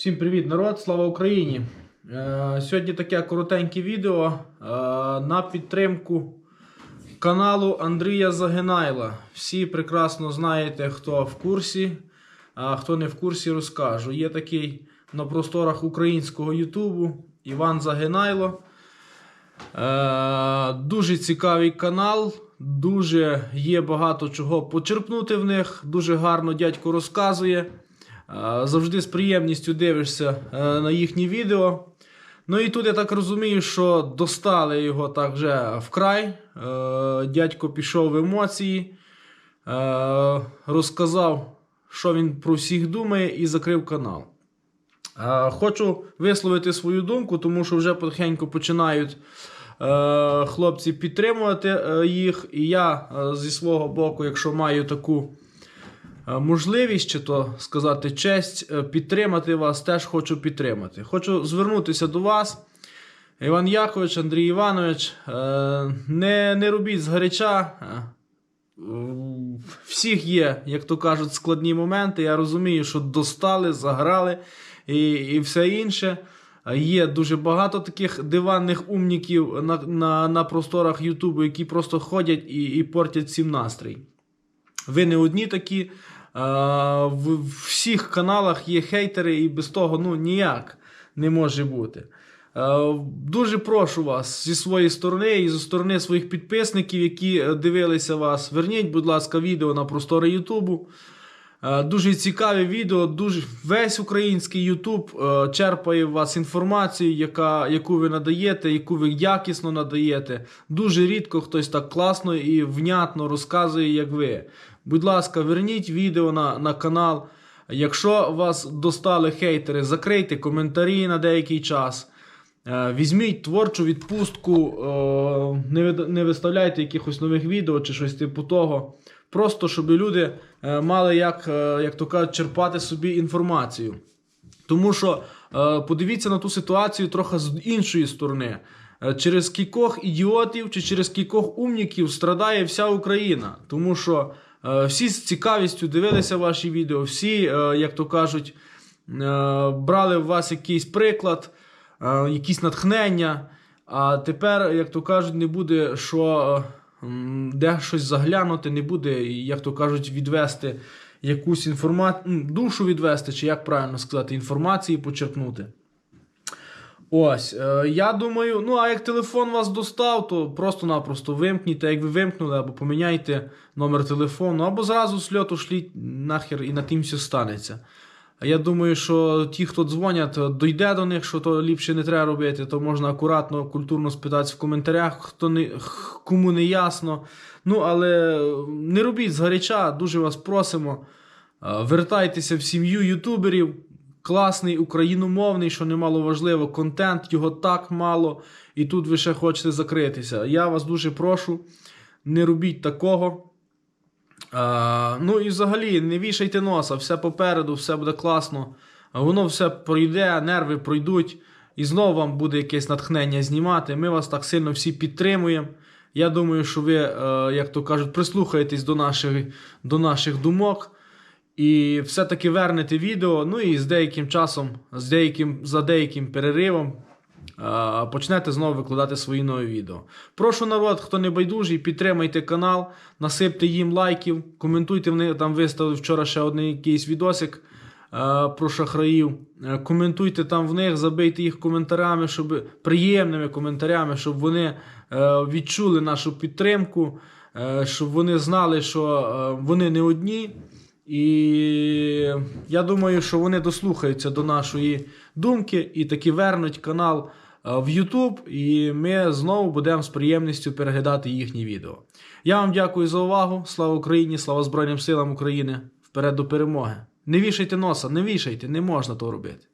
Всім привіт, народ! Слава Україні! Е, сьогодні таке коротеньке відео е, на підтримку каналу Андрія Загинайла. Всі прекрасно знаєте, хто в курсі, а хто не в курсі, розкажу. Є такий на просторах українського Ютубу Іван Загинайло. Е, дуже цікавий канал, дуже є багато чого почерпнути в них. Дуже гарно дядько розказує. Завжди з приємністю дивишся е, на їхні відео. Ну і тут я так розумію, що достали його так вже вкрай. Е, Дядько пішов в емоції, е, розказав, що він про всіх думає, і закрив канал. Хочу висловити свою думку, тому що вже потихеньку починають хлопці підтримувати їх. І я зі свого боку, якщо маю таку можливість, чи то сказати честь, е, підтримати вас, теж хочу підтримати. Хочу звернутися до вас. Іван Якович, Андрій Іванович, е, не, не робіть згаряча. Е, всіх є, як то кажуть, складні моменти. Я розумію, що достали, заграли і, і все інше. Є дуже багато таких диванних умніків на, на, на просторах Ютубу, які просто ходять і, і портять всім настрій. Ви не одні такі. В, всіх каналах є хейтери, і без того ну, ніяк не може бути. Дуже прошу вас зі своєї сторони і зі сторони своїх підписників, які е, дивилися вас. Верніть, будь ласка, відео на простори Ютубу. Е, Дуже цікаве відео. Дуже весь український Ютуб е, черпає в вас інформацію, яка, яку ви надаєте, яку ви якісно надаєте. Дуже рідко хтось так класно і внятно розказує, як ви. Будь ласка, верніть відео на, на канал. Якщо вас достали хейтери, закрийте коментарі на деякий час. Е, Візьміть творчу відпустку, не виставляйте якихось нових відео чи щось типу того. Просто щоб люди е, мали як, е, як то кажуть, черпати собі інформацію. Тому що е, подивіться на ту ситуацію трохи з іншої сторони. Через кількох ідіотів чи через кількох умніків страдає вся Україна. Тому що всі з цікавістю дивилися ваші відео, всі, як то кажуть, брали в вас якийсь приклад, якісь натхнення. А тепер, як то кажуть, не буде що де щось заглянути, не буде, як то кажуть, відвести якусь інформацію, душу відвести, чи як правильно сказати, інформації почерпнути. Ось, е, я думаю, ну а як телефон вас достав, то просто-напросто вимкніть, як ви вимкнули, або поміняйте номер телефону, або зразу з льоту шліть нахер і на тим все станеться. Я думаю, що ті, хто дзвонять, дойде до них, що то ліпше не треба робити, то можна акуратно, культурно спитати в коментарях, хто не, кому не ясно. Ну, але не робіть згаряча, дуже вас просимо. Вертайтеся в сім'ю ютуберів. Класний україномовний, що немало важливо, контент, його так мало, і тут ви ще хочете закритися. Я вас дуже прошу, не робіть такого. А, ну і взагалі не вішайте носа, все попереду, все буде класно. Воно все пройде, нерви пройдуть, і знову вам буде якесь натхнення знімати. Ми вас так сильно всі підтримуємо. Я думаю, що ви, е, як то кажуть, прислухаєтесь до наших, до наших думок. І все-таки вернете відео, ну і з деяким часом, з деяким, за деяким переривом е, почнете знову викладати свої нові відео. Прошу народ, хто не байдужий, підтримайте канал, насипте їм лайків, коментуйте вони там виставив вчора ще один якийсь відосик про шахраїв. Е, коментуйте там в них, забийте їх коментарями, щоб приємними коментарями, щоб вони е, відчули нашу підтримку, е, щоб вони знали, що вони не одні. І я думаю, що вони дослухаються до нашої думки і таки вернуть канал е, в YouTube, і ми знову будемо з приємністю переглядати їхні відео. Я вам дякую за увагу. Слава Україні, слава Збройним силам України. Вперед до перемоги. Не вішайте носа, не вішайте, не можна того робити.